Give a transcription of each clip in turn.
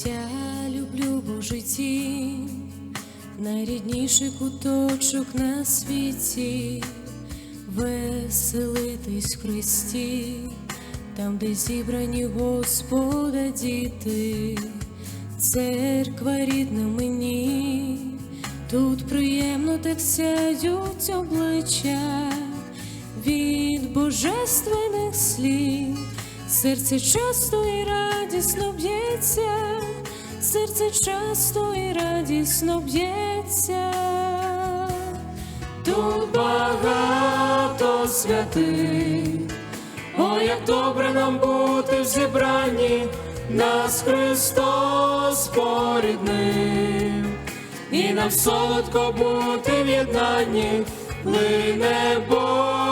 Я люблю Божий дім, найрідніший куточок на світі, веселитись в Христі, там, де зібрані Господа діти, церква рідна мені, тут приємно так сяють обличчя від божественних слів, серце часто і радісно б'ється, серце часто і радісно б'ється. Тут багато святих, о, як добре нам бути в зібранні, нас Христос поріднив, і нам солодко бути в єднанні, лине Богу хвала,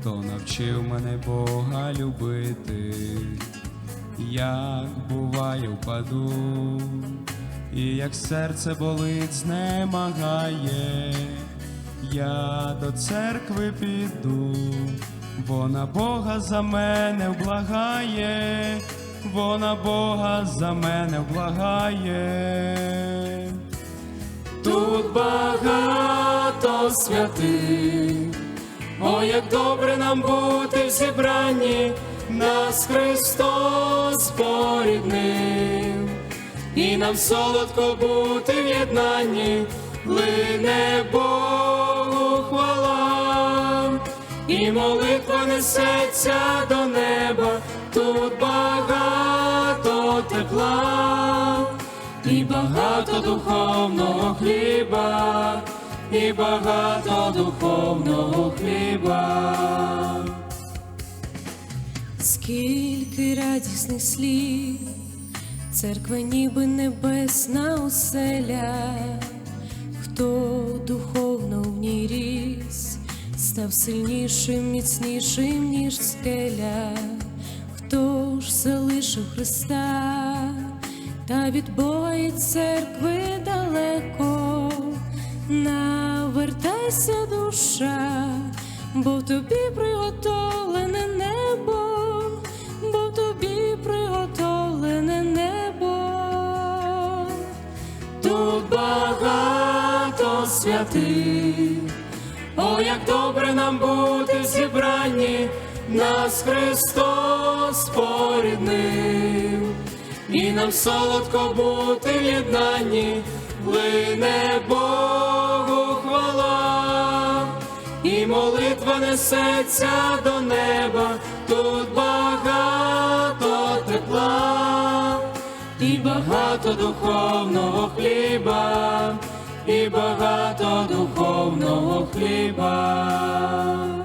хто навчив мене Бога любити. Як буває, впаду, і як серце болить, знемагає, я до церкви піду, вона Бога за мене вблагає, вона Бога за мене вблагає. Тут багато святих, о, як добре нам бути в зібранні, нас Христос поріднив, і нам солодко бути в єднанні, лине Богу хвала, і молитва несеться до неба, тут багато тепла. І багато духовного хліба, і багато духовного хліба. Скільки радісних слів, церква ніби небесна оселя, хто духовно в ній ріс, став сильнішим, міцнішим, ніж скеля, хто ж залишив Христа, та від Бога і церкви навертайся, душа, бо тобі приготовлене небо, бо тобі приготовлене небо. Тут багато святих, о, як добре нам бути в зібранні, нас Христос поріднив, і нам солодко бути в єднанні, лине Богу молитва несеться до неба, тут багато тепла і багато духовного хліба, і багато духовного хліба.